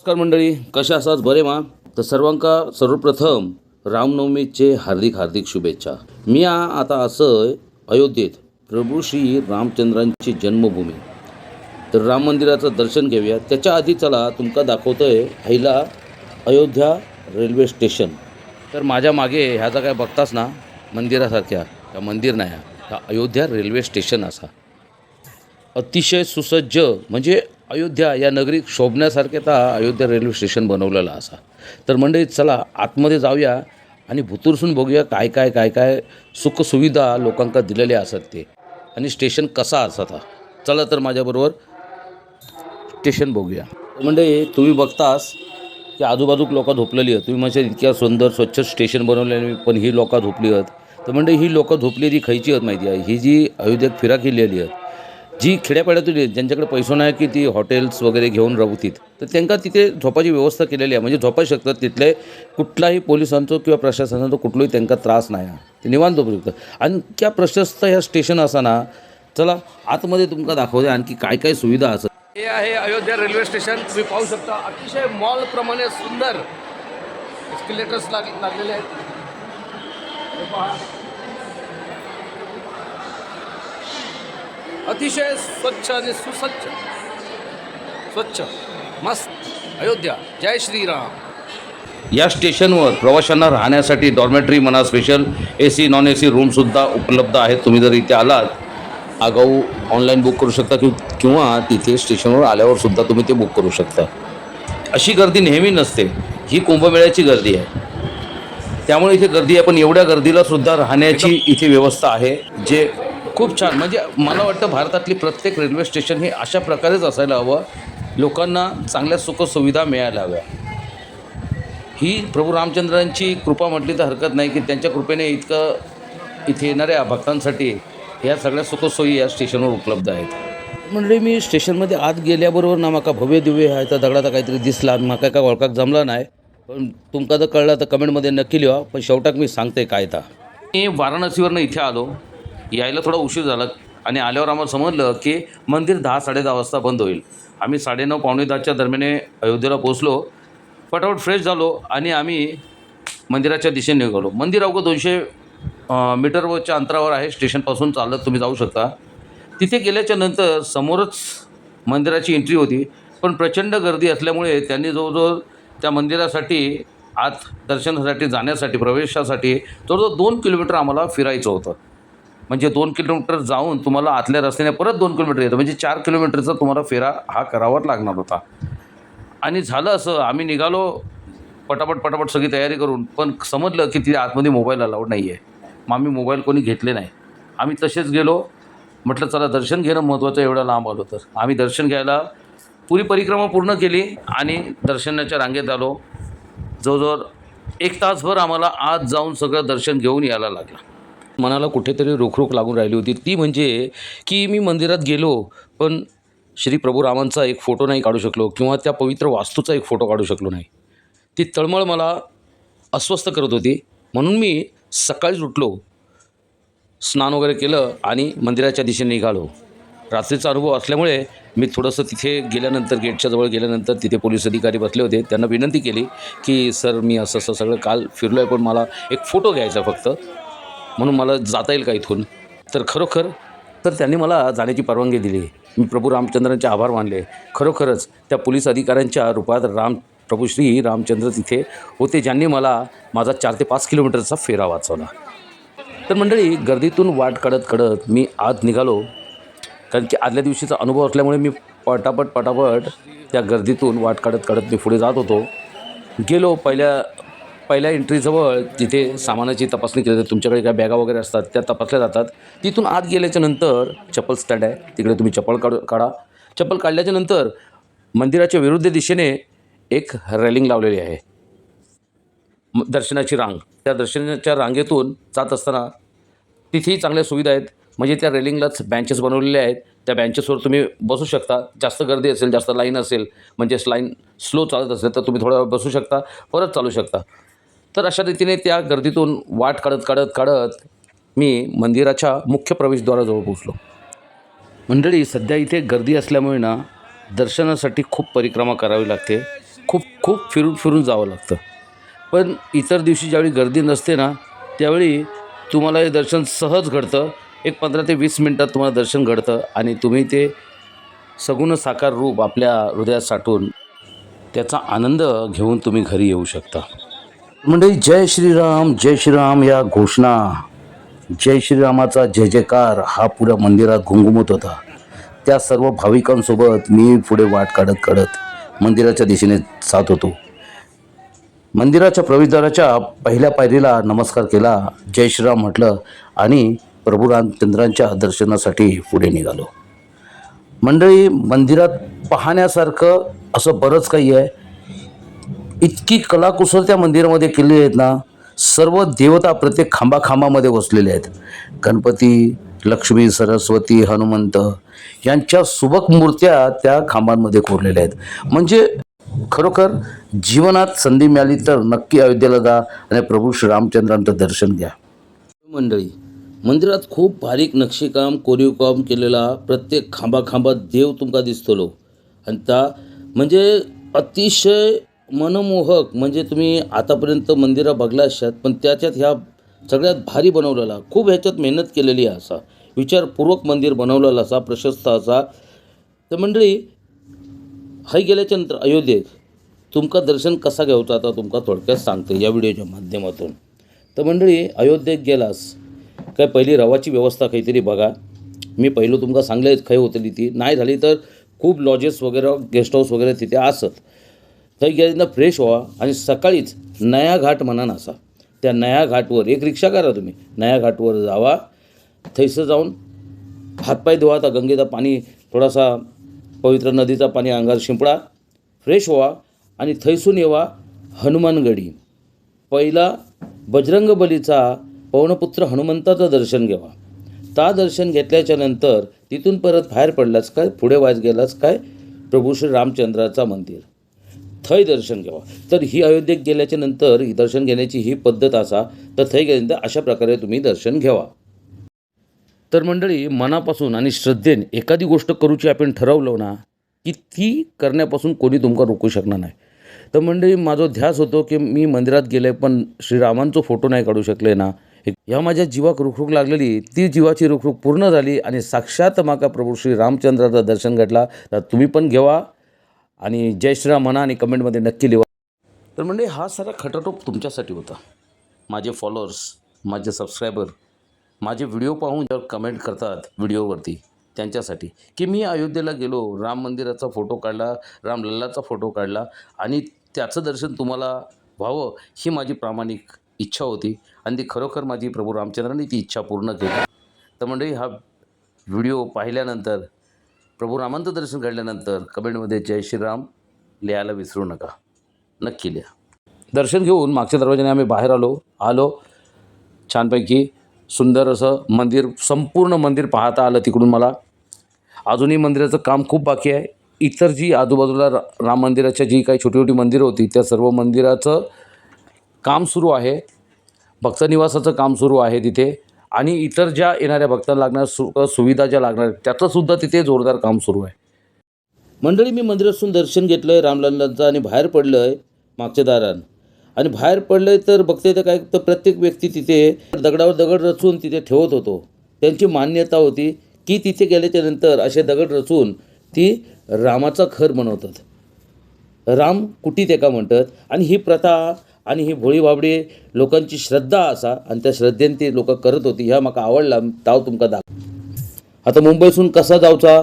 नमस्कार मंडळी कशा असाच बरे मा? तर सर्वांका सर्वप्रथम रामनवमीचे हार्दिक हार्दिक शुभेच्छा. मी आता असं अयोध्येत प्रभू श्री रामचंद्रांची जन्मभूमी. तर राम मंदिराचं दर्शन घेऊया. त्याच्या आधी चला तुमका दाखवतोय हैला अयोध्या रेल्वे स्टेशन. तर माझ्या मागे ह्याचा काय बघताच ना मंदिरासारख्या या मंदिर नाही हा अयोध्या रेल्वे स्टेशन असा. अतिशय सुसज्ज म्हणजे अयोध्या या नगरीत शोभण्यासारखे अयोध्या रेल्वे स्टेशन बनवलेलं असा. तर मंडळी चला आतमध्ये जाऊया आणि भुतुरसून बघूया काय काय काय काय सुखसुविधा लोकांका दिलेल्या असत ते. आणि स्टेशन कसा असता चला तर माझ्याबरोबर स्टेशन बघूया. म्हणजे तुम्ही बघतास की आजूबाजूक लोकं झोपलेली आहेत. तुम्ही म्हणजे इतक्या सुंदर स्वच्छ स्टेशन बनवलेली पण ही लोकं झोपली आहेत. तर म्हणजे ही लोकं झोपलेली खयची आहेत माहिती आहे? ही जी अयोध्येत फिरा केलेली आहेत जी खेड्यापाड्यातून ज्यांच्याकडे पैसो नाही की ती हॉटेल्स वगैरे घेऊन राहतील तर त्यांना तिथे झोपाची व्यवस्था केलेली आहे. म्हणजे झोपा शकतात तिथले कुठलाही पोलिसांचो किंवा प्रशासनाचो कुठलाही त्यांना त्रास नाही ते निवांत झोपू शकतात. आणि त्या प्रशस्त ह्या स्टेशन असताना चला आतमध्ये तुमका दाखवते आणखी काय काय सुविधा असत हे आहे अयोध्या रेल्वे स्टेशन. तुम्ही पाहू शकता अतिशय मॉलप्रमाणे सुंदर एस्किलेटर्स लाग लागलेले आहेत हे पहा. अतिशय स्वच्छ आणि सुसज्ज. स्वच्छ मस्त. अयोध्या. जय श्रीराम. या स्टेशनवर प्रवाशांना राहण्यासाठी डॉर्मेटरी म्हणा special A C non A C रूमसुद्धा उपलब्ध आहेत. तुम्ही जर इथे आलात आगाऊ ऑनलाईन बुक करू शकता कि किंवा तिथे स्टेशनवर आल्यावर सुद्धा तुम्ही ते बुक करू शकता. अशी गर्दी नेहमी नसते. ही कुंभमेळ्याची गर्दी आहे. त्यामुळे इथे गर्दी आहे पण एवढ्या गर्दीला सुद्धा राहण्याची इथे व्यवस्था आहे जे खूप छान. म्हणजे मला वाटतं भारतातली प्रत्येक रेल्वे स्टेशन हे अशा प्रकारेच असायला हवं. लोकांना चांगल्या सुखसुविधा मिळायला हव्या. ही प्रभू रामचंद्रांची कृपा म्हटली तर हरकत नाही की त्यांच्या कृपेने इतकं इथे येणाऱ्या भक्तांसाठी ह्या सगळ्या सुखसोयी या स्टेशनवर उपलब्ध आहेत. म्हणजे मी स्टेशनमध्ये आत गेल्याबरोबर ना माका भव्य दिव्य आहे तर दगडाचा काहीतरी दिसला. माका काय ओळखाक जमला नाही. पण तुमका जर कळला तर कमेंटमध्ये नक्की लिहा. पण शेवटाक मी सांगते काय ता मी वाराणसीवरनं इथे आलो. यायला थोडा उशीर झाला आणि आल्यावर आम्हाला समजलं की मंदिर दहा साडेदहा वाजता बंद होईल. आम्ही साडेनऊ पावणे दहाच्या दरम्याने अयोध्येला पोचलो फटाफट फ्रेश झालो आणि आम्ही मंदिराच्या दिशेने निघालो. मंदिर अवघं दोनशे मीटरवरच्या अंतरावर आहे. स्टेशनपासून चालत तुम्ही जाऊ शकता. तिथे गेल्याच्यानंतर समोरच मंदिराची एंट्री होती. पण प्रचंड गर्दी असल्यामुळे त्यांनी जवळजवळ त्या मंदिरासाठी आत दर्शनासाठी जाण्यासाठी प्रवेशासाठी जवळजवळ दोन किलोमीटर आम्हाला फिरायचं होतं. म्हणजे दोन किलोमीटर जाऊन तुम्हाला आतल्या रस्त्याने परत दोन किलोमीटर येतं. म्हणजे चार किलोमीटरचा तुम्हाला फेरा हा करावाच लागणार होता. आणि झालं असं आम्ही निघालो पटापट पटापट सगळी तयारी करून पण समजलं की तिथे आतमध्ये मोबाईल अलाउड नाही आहे मग आम्ही मोबाईल कोणी घेतले नाही. आम्ही तसेच गेलो म्हटलं चला दर्शन घेणं महत्त्वाचं एवढं लांब आलो तर. आम्ही दर्शन घ्यायला पुरी परिक्रमा पूर्ण केली आणि दर्शनाच्या रांगेत आलो. जवळजवळ एक तासभर आम्हाला आत जाऊन सगळं दर्शन घेऊन यायला लागलं. मनाला कुठेतरी रोखरोख लागून राहिली होती. ती म्हणजे की मी मंदिरात गेलो पण श्री प्रभू रामांचा एक फोटो नाही काढू शकलो किंवा त्या पवित्र वास्तूचा एक फोटो काढू शकलो नाही. ती तळमळ मला अस्वस्थ करत होती. म्हणून मी सकाळीच उठलो स्नान वगैरे केलं आणि मंदिराच्या दिशेने निघालो. रात्रीचा अनुभव असल्यामुळे मी थोडंसं तिथे गेल्यानंतर गेटच्या जवळ गेल्यानंतर तिथे पोलीस अधिकारी बसले होते. त्यांना विनंती केली की सर मी असं असं सगळं काल फिरलो आहे पण मला एक फोटो घ्यायचा फक्त. म्हणून मला जाता येईल का इथून? तर खरोखर तर त्यांनी मला जाण्याची परवानगी दिली. मी प्रभू रामचंद्रांचे आभार मानले. खरोखरच त्या पोलीस अधिकाऱ्यांच्या रूपात राम प्रभू श्री रामचंद्र तिथे होते ज्यांनी मला माझा चार ते पाच किलोमीटरचा फेरा वाचवला. तर मंडळी गर्दीतून वाट काढत काढत मी आत निघालो. कारण की आदल्या दिवशीचा अनुभव असल्यामुळे मी पटापट पटापट त्या गर्दीतून वाट काढत काढत मी पुढे जात होतो. गेलो पहिल्या पहिल्या एंट्रीजवळ जिथे सामानाची तपासणी केली जाते तुमच्याकडे काय बॅगा वगैरे असतात त्या तपासल्या जातात. तिथून आत गेल्याच्यानंतर चप्पल स्टँड आहे. तिकडे तुम्ही चप्पल काढ काढा. चप्पल काढल्याच्या नंतर मंदिराच्या विरुद्ध दिशेने एक रेलिंग लावलेली आहे. म- दर्शनाची रांग. त्या दर्शनाच्या रांगेतून जात असताना तिथेही चांगल्या सुविधा आहेत. म्हणजे त्या रेलिंगलाच बँचेस बनवलेले आहेत. त्या बेंचेसवर तुम्ही बसू शकता. जास्त गर्दी असेल जास्त लाईन असेल म्हणजे लाईन स्लो चालत असेल तर तुम्ही थोडा वेळ बसू शकता. परत चालू शकता. तर अशा रीतीने त्या गर्दीतून वाट काढत काढत काढत मी मंदिराच्या मुख्य प्रवेशद्वाराजवळ पोचलो मंडळी सध्या इथे गर्दी असल्यामुळे ना दर्शनासाठी खूप परिक्रमा करावी लागते. खूप खूप फिरून फिरून जावं लागतं. पण इतर दिवशी ज्यावेळी गर्दी नसते ना त्यावेळी तुम्हाला हे दर्शन सहज घडतं. एक पंधरा ते वीस मिनटात तुम्हाला दर्शन घडतं आणि तुम्ही ते सगुण साकार रूप आपल्या हृदयात साठवून त्याचा आनंद घेऊन तुम्ही घरी येऊ शकता. मंडळी जय श्रीराम जय श्रीराम या घोषणा. जय श्रीरामाचा जय जयकार. हा पुऱ्या मंदिरात घुमघुमत होता. त्या सर्व भाविकांसोबत मी पुढे वाट काढत काढत मंदिराच्या दिशेने जात होतो. मंदिराच्या प्रवेशद्वाराच्या पहिल्या पायरीला नमस्कार केला जय श्रीराम म्हटलं आणि प्रभू रामचंद्रांच्या दर्शनासाठी पुढे निघालो. मंडळी मंदिरात पाहण्यासारखं असं बरंच काही आहे. इतकी कलाकुसर त्या मंदिरामध्ये केलेली आहेत ना सर्व देवता प्रत्येक खांबाखांबामध्ये वसलेले आहेत. गणपती लक्ष्मी सरस्वती हनुमंत यांच्या सुबक मूर्त्या त्या खांबांमध्ये कोरलेल्या आहेत. म्हणजे खरोखर जीवनात संधी मिळाली तर नक्की अयोध्येला जा आणि प्रभू श्रीरामचंद्रांचं दर्शन घ्या. मंडळी मंदिरात खूप बारीक नक्षीकाम कोरीवकाम केलेला प्रत्येक खांबाखांबात देव तुमका दिसतलो. आणि त्या म्हणजे अतिशय मनमोहक म्हणजे तुम्ही आतापर्यंत मंदिरं बघला असतात पण त्याच्यात ह्या सगळ्यात भारी बनवलेला खूप ह्याच्यात मेहनत केलेली आहे असा विचारपूर्वक मंदिर बनवलेला असा प्रशस्त असा. तर मंडळी हाय गेल्याच्यानंतर अयोध्येत तुमका दर्शन कसा घ्यायचा आता तुमका थोडक्यात सांगते या व्हिडिओच्या माध्यमातून. तर मंडळी अयोध्येत गेलास काय पहिली रवाची व्यवस्था काहीतरी बघा. मी पहिलं तुमका सांगले खंय होतली ती नाही झाली तर खूप लॉजेस वगैरे गेस्ट हाऊस वगैरे तिथे असत. थंय गेल्यानं फ्रेश व्हा आणि सकाळीच नया घाट म्हणान असा. त्या नया घाटवर एक रिक्षा करा तुम्ही. नया घाटवर जावा. थंयसर जाऊन हातपाय धुवा आता गंगेचा पाणी थोडासा पवित्र नदीचा पाणी अंगार शिंपडा. फ्रेश व्हा आणि थैसून येवा हनुमानगडी पहिला बजरंग बलीचा पवनपुत्र हनुमंताचं दर्शन घ्यावा ता दर्शन घेतल्याच्या नंतर तिथून परत बाहेर पडलाच काय? पुढे वाज गेलाच काय? प्रभू श्री रामचंद्राचा मंदिर. थंय दर्शन घ्यावा. तर ही अयोध्येत गेल्याच्यानंतर ही दर्शन घेण्याची ही पद्धत असा तर थंय गेल्यानंतर अशा प्रकारे तुम्ही दर्शन घ्यावा. तर मंडळी मनापासून आणि श्रद्धेने एखादी गोष्ट करूची आपण ठरवलं ना की ती करण्यापासून कोणी तुमका रोखू शकणार नाही. तर मंडळी माझा ध्यास होतो की मी मंदिरात गेले पण श्रीरामांचो फोटो नाही काढू शकले ना. ह्या माझ्या जीवाक रुखरुख लागलेली ती जीवाची रुखरुख पूर्ण झाली आणि साक्षात माका प्रभू श्री रामचंद्राचं दर्शन घडला तर तुम्ही पण घेवा. आणि जय श्रीराम म्हणा आणि कमेंटमध्ये नक्की लिहा. तर म्हणजे हा सारा खटाटोप तुमच्यासाठी होता. माझे फॉलोअर्स माझे सबस्क्रायबर माझे व्हिडिओ पाहून जेव्हा कमेंट करतात व्हिडिओवरती त्यांच्यासाठी. की मी अयोध्येला गेलो राम मंदिराचा फोटो काढला रामलल्लाचा फोटो काढला आणि त्याचं दर्शन तुम्हाला व्हावं ही माझी प्रामाणिक इच्छा होती. आणि ती खरोखर माझी प्रभू रामचंद्रांनी ती इच्छा पूर्ण केली. तर मंडळी हा व्हिडिओ पाहिल्यानंतर प्रभू रामांचं दर्शन घडल्यानंतर कमेंटमध्ये जय श्रीराम लिहायला विसरू नका. नक्की लिहा. दर्शन घेऊन मागच्या दरवाजाने आम्ही बाहेर आलो. आलो. छानपैकी सुंदर असं मंदिर संपूर्ण मंदिर पाहता आलं तिकडून मला. अजूनही मंदिराचं काम खूप बाकी आहे. इतर जी आजूबाजूला रा राम मंदिराच्या जी काही छोटी छोटी मंदिरं होती त्या सर्व मंदिराचं काम सुरू आहे. भक्तनिवासाचं काम सुरू आहे तिथे. आणि इतर ज्या येणाऱ्या भक्तांना लागणाऱ्या सु सुविधा ज्या लागणार आहेत त्याचंसुद्धा तिथे जोरदार काम सुरू आहे. मंडळी मी मंदिरातून दर्शन घेतलं आहे रामलल्लांचं आणि बाहेर पडलं आहे मागच्या दारान. आणि बाहेर पडलं आहे तर बघते तर काय तर प्रत्येक व्यक्ती तिथे दगडावर दगड रचून तिथे ठेवत होतो. त्यांची मान्यता होती की तिथे गेल्याच्यानंतर असे दगड रचून ती रामाचा खर बनवतात. राम कुटीत एका म्हणतात. आणि ही प्रथा आणि ही भोळी बाबडी लोकांची श्रद्धा असा आणि त्या श्रद्धेन ती लोक करत होती ह्या म्हाका आवडला ताव तुमका दाख आता मुंबईसून कसा जावचा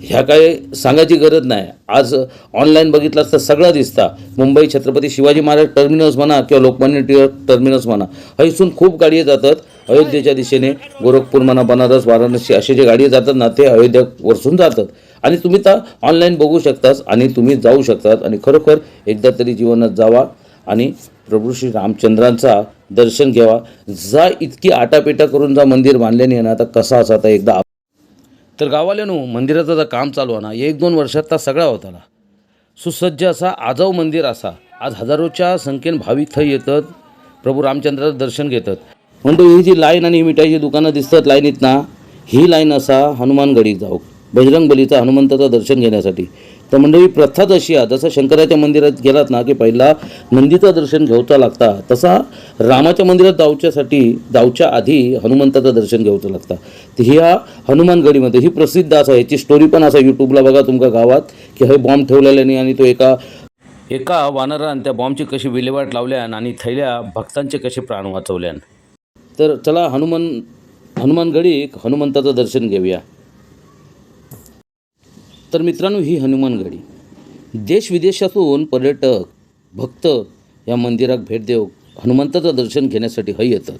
ह्या काय सांगायची गरज नाही. आज ऑनलाईन बघितलं तर सगळं दिसता. मुंबई छत्रपती शिवाजी महाराज टर्मिनस म्हणा किंवा लोकमान्य टिळक टर्मिनस म्हणा हैसून खूप गाडी जातात. अयोध्येच्या दिशेने गोरखपूर म्हणा बनारस वाराणसी असे जे गाडी जातात ना ते अयोध्या वरसून जातात. आणि तुम्ही तर ऑनलाईन बघू शकतास आणि तुम्ही जाऊ शकतात आणि खरोखर एकदा तरी जीवनात जावा. आणि प्रभू श्री रामचंद्रांचा दर्शन घ्यावा. जा इतकी आटापेटा करून जा मंदिर बांधल्याने आहे ना आता कसा असा आता एकदा तर गावाल्यानो मंदिराचं जर काम चालू आहे ना एक दोन वर्षात ता सगळा होताला सुसज्ज असा आजाव मंदिर असा. आज हजारोच्या संख्येन भाविक थंय येतात प्रभू रामचंद्राचं दर्शन घेतात. म्हणतो ही जी लाईन आणि मिठाईची दुकानं दिसतात लाईनीत ना ही लाईन असा हनुमानगडीक जाऊ. बजरंग बलीचा हनुमंताचं दर्शन घेण्यासाठी. तर मंडळी प्रथाच अशी आहे जसं शंकराच्या मंदिरात गेलात ना की पहिला नंदीचं दर्शन घ्यावचं लागता तसा रामाच्या मंदिरात जाऊच्यासाठी जाऊच्या आधी हनुमंताचं दर्शन घ्यावचं लागतं. तर ह्या हनुमानगडीमध्ये ही प्रसिद्ध असा ह्याची स्टोरी पण असा यूट्यूबला बघा तुमका गावात की हे बॉम्ब ठेवलेल्याने आणि तो एका एका वानरान त्या बॉम्बची कशी विल्हेवाट लावल्यान आणि थैल्या भक्तांचे कसे प्राण वाचवल्यान. तर चला हनुमान हनुमानगडीक हनुमंताचं दर्शन घेऊया. तर मित्रांनो ही हनुमानगडी देश विदेशातून पर्यटक भक्त या मंदिरात भेट देऊ हनुमंताचं दर्शन घेण्यासाठी हय येतात.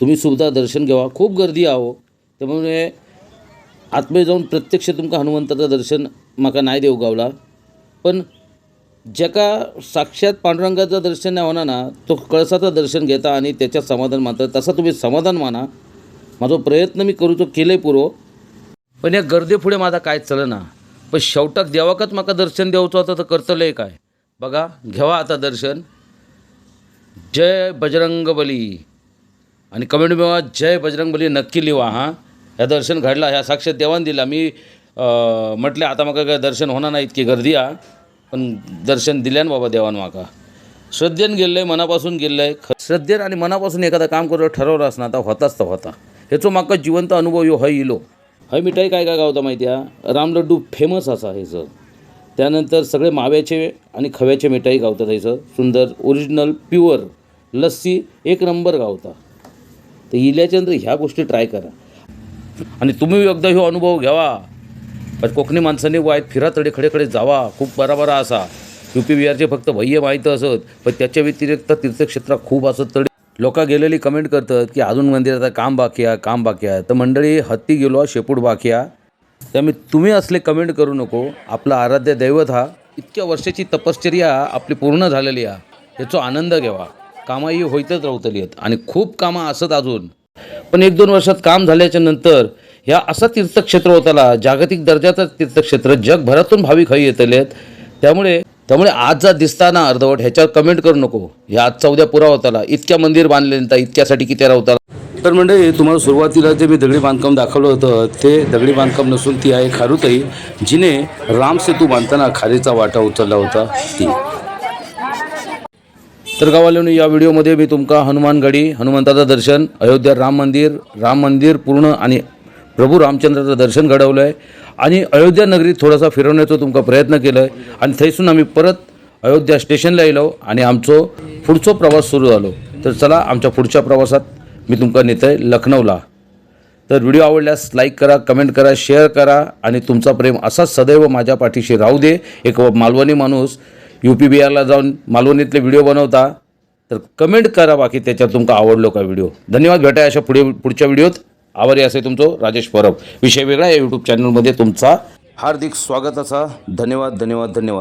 तुम्ही सुद्धा दर्शन घ्यावा. खूप गर्दी आहो त्यामुळे आतमध्ये जाऊन प्रत्यक्ष तुमका हनुमंताचं दर्शन माका नाही देऊ गावला. पण ज्याका साक्षात पांडुरंगाचं दर्शन नाही होणार ना तो कळसाचं दर्शन घेता आणि त्याच्यात समाधान मानता. तसा तुम्ही समाधान माना. माझा प्रयत्न मी करूचो केले पुरो. पण या गर्दीपुढे माझा काय चलना? पण शेवटाक देवाकच म्हाका दर्शन देवचो आता तर करतले काय? बघा घेवा आता दर्शन. जय बजरंग बली आणि कमेंट मिळवा जय बजरंग बली नक्की लिवा हां. ह्या दर्शन घडला ह्या साक्षात देवान दिला. मी अं, म्हटले आता म्हाका काय दर्शन होणार नाही इतकी गर्दी आ पण दर्शन दिल्यान बाबा देवान म्हाका श्रद्धेन गेल्लं आहे मनापासून गेल्लं आहे ख श्रद्धेन आणि मनापासून एखादं काम करू ठरवलं असणार आता होताच तर होता. ह्याचो म्हाका जिवंत अनुभव यो हो इलो. हय मिठाई काय काय गावता माहिती आहे? रामलड्डू फेमस असा ह्याचं त्यानंतर सगळे माव्याचे आणि खव्याचे मिठाई गावतात ह्याचं सुंदर ओरिजिनल प्युअर लस्सी एक नंबर गावता. तर इल्याच्यानंतर ह्या गोष्टी ट्राय करा. आणि तुम्ही एकदा ह्यो अनुभव घ्यावा. पण कोकणी माणसांनी वायत फिरा तडे जावा. खूप बरा बरा असा. यू पी बिहारचे फक्त भय्य माहीत असत. पण त्याच्या व्यतिरिक्त तीर्थक्षेत्रात खूप असत तडे लोक गेलेली कमेंट करतात की अजून मंदिराचं काम बाकी आहे काम बाकी आहे. तर मंडळी हत्ती गेलो शेपूट बाकी आहे. त्यामुळे तुम्ही असले कमेंट करू नको. आपला आराध्य दैवत हा इतक्या वर्षाची तपश्चर्या आपली पूर्ण झालेली आहे. याचा आनंद घ्यावा. कामंही होईतच राहतली आहेत. आणि खूप कामं असत अजून. पण एक दोन वर्षात काम झाल्याच्यानंतर ह्या असा तीर्थक्षेत्र होताला जागतिक दर्जाचं तीर्थक्षेत्र जगभरातून भाविक हवी येतले आहेत त्यामुळे त्यामुळे आज जा दिसताना अर्धवट ह्याच्यावर कमेंट करू नको. ह्या आजचा उद्या पुरा होताला इतक्या मंदिर बांधले इतक्यासाठी किती राहताला तर म्हणजे तुम्हाला सुरुवातीला जे मी दगडी बांधकाम दाखवलं होतं ते दगडी बांधकाम नसून ती आहे खारुताई जिने राम सेतू बांधताना खारीचा वाटा उचलला होता ती. तर गावाल्यानं या व्हिडिओमध्ये मी तुमका हनुमानगडी हनुमंताचं दर्शन अयोध्या राम मंदिर राम मंदिर पूर्ण आणि प्रभू रामचंद्राचं दर्शन घडवलं आहे आणि अयोध्या नगरीत थोडासा फिरवण्याचा तुमका प्रयत्न केला आहे आणि थंयसून आम्ही परत अयोध्या स्टेशनला येलो आणि आमचो पुढचो प्रवास सुरू झालो. तर चला आमच्या पुढच्या प्रवासात मी तुमका नेत आहे लखनौला. तर व्हिडिओ आवडल्यास लाईक करा कमेंट करा शेअर करा आणि तुमचा प्रेम असाच सदैव माझ्या पाठीशी राहू दे. एक मालवणी माणूस यू पी बिहारला जाऊन मालवणीतले व्हिडिओ बनवता. तर कमेंट करा बाकी त्याच्यात तुमका आवडलो का व्हिडिओ. धन्यवाद भेटाय अशा पुढे पुढच्या व्हिडिओत. आभारी असे तुमचं राजेश परब. विषय वेगळा या यूट्यूब चॅनलमध्ये तुमचा. हार्दिक स्वागताचा धन्यवाद धन्यवाद धन्यवाद.